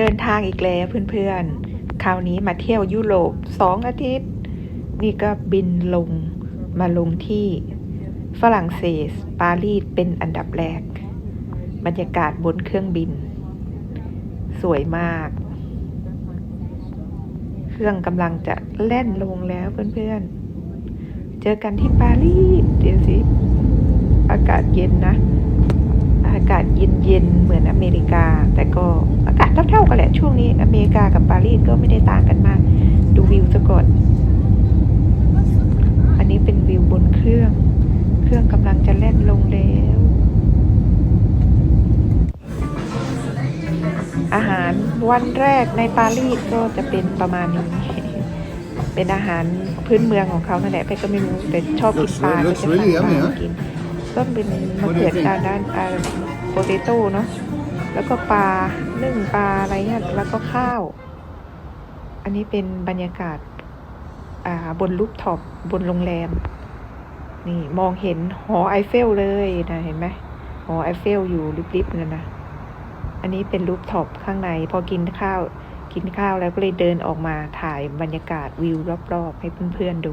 เดินทางอีกแล้วเพื่อนๆ คราวนี้มาเที่ยวยุโรปสองอาทิตย์ นี่ก็บินลงมาลงที่ฝรั่งเศส ปารีสเป็นอันดับแรก บรรยากาศบนเครื่องบิน สวยมาก เครื่องกำลังจะแล่นลงแล้วเพื่อนๆ เจอกันที่ปารีสเดี๋ยวสิ อากาศเย็นนะ อากาศเย็นๆ เหมือนอเมริกาแต่ก็ากาศเท่าๆกันแหละช่วงนี้อเมริกากับปารีสก็ไม่ได้ต่างกันมาก ดูวิวซะก่อน อันนี้เป็นวิวบนเครื่อง เครื่องกำลังจะแล่นลงแล้ว อาหารวันแรกในปารีสก็จะเป็นประมาณนี้ เป็นอาหารพื้นเมืองของเขานั่นแหละแพทย์ก็ไม่รู้แต่ชอบกินปลา Looks ก็จะสั่ง really ปลา yummy, มา huh? กินก็เป็นมะเขือจานด้านอ่าโปเตโต้เนาะ แล้วก็ปลานึ่งปลาอะไรเงี้ยแล้วก็ข้าว อันนี้เป็นบรรยากาศอ่าบนรูปท็อปบนโรงแรม นี่มองเห็นหอไอเฟลเลยนะเห็นไหมหอไอเฟลอยู่ริบๆนั่นนะอันนี้เป็นรูปท็อปข้างใน พอกินข้าวกินข้าวแล้วก็เลยเดินออกมาถ่ายบรรยากาศวิวรอบๆ ให้เพื่อนๆดู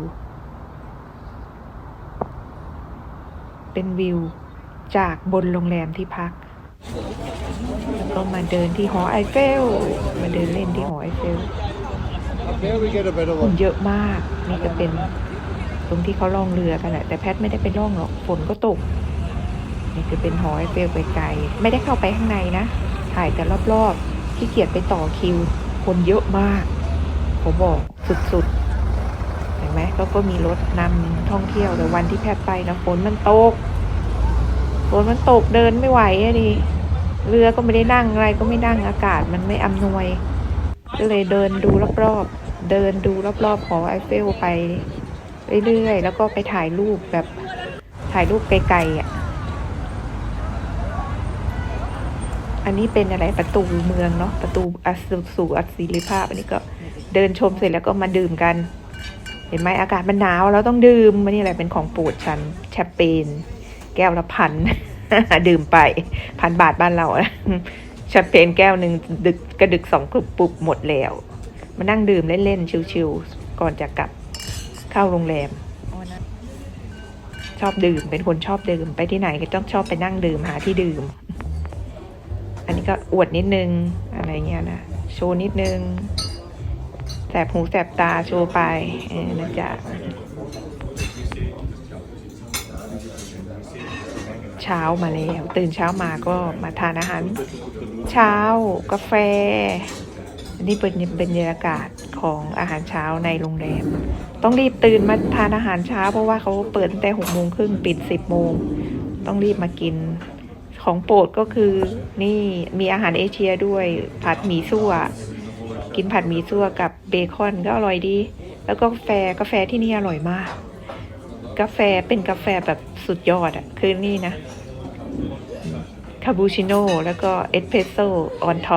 เป็นวิวจากบนโรงแรมที่พัก ก็มาเดินที่หอไอเฟล มาเดินเล่นที่หอไอเฟล Up there we get a better คน one. เยอะมาก นี่ก็เป็นตรงที่เขาล่องเรือกันแหละแต่แพทย์ไม่ได้ไปล่องหรอก ฝนก็ตก นี่คือเป็นหอไอเฟลไกลๆไม่ได้เข้าไปข้างในนะ ถ่ายแต่รอบๆที่เกียจไปต่อคิว คนเยอะมาก ผมบอกสุดๆ เห็นไหมก็ก็มีรถนำท่องเที่ยวแต่วันที่แพทย์ไปนะฝนมันตก ฝนมันตกเดินไม่ไหวอะดิ เรือก็ไม่ได้นั่งอะไรก็ไม่นั่งอากาศมันไม่อำนวย ก็เลยเดินดูรอบๆ เดินดูรอบๆหอไอเฟลไปเรื่อยๆ แล้วก็ไปถ่ายรูปแบบถ่ายรูปไกลๆอะ อันนี้เป็นอะไรประตูเมืองเนาะประตูอัสสู่อัศรีภาพ อันนี้ก็เดินชมเสร็จแล้วก็มาดื่มกัน เห็นไหมอากาศมันหนาวเราต้องดื่มมันนี่แหละเป็นของโปรดฉันแชมเปญแก้วละพัน ดื่มไปพันบาทบ้านเราอะแชมเปญแก้วหนึ่งดึกกระดึกสองกรุบปุบหมดแล้ว มานั่งดื่มเล่นๆชิวๆก่อนจะกลับเข้าโรงแรม ชอบดื่มเป็นคนชอบดื่มไปที่ไหนก็ต้องชอบไปนั่งดื่มหาที่ดื่ม อันนี้ก็อวดนิดนึงอะไรเงี้ยนะโชว์นิดนึงแสบหูแสบตาโชว์ไปเออนะจ๊ะ เช้ามาแล้ว ตื่นเช้ามาก็มาทานอาหาร เช้ากาแฟ อันนี้เป็นบรรยากาศของอาหารเช้าในโรงแรม ต้องรีบตื่นมาทานอาหารเช้า เพราะว่าเขาเปิดตั้งแต่หกโมงครึ่งปิดสิบโมง ต้องรีบมากิน ของโปรดก็คือนี่มีอาหารเอเชียด้วยผัดหมี่ซั่ว กินผัดหมี่ซั่วกับเบคอนก็อร่อยดี แล้วก็กาแฟกาแฟที่นี่อร่อยมาก กาแฟเป็นกาแฟแบบสุดยอดอะคือนี่นะ คาบูชิโน่แล้วก็เอสเพรสโซ่ออนท็อป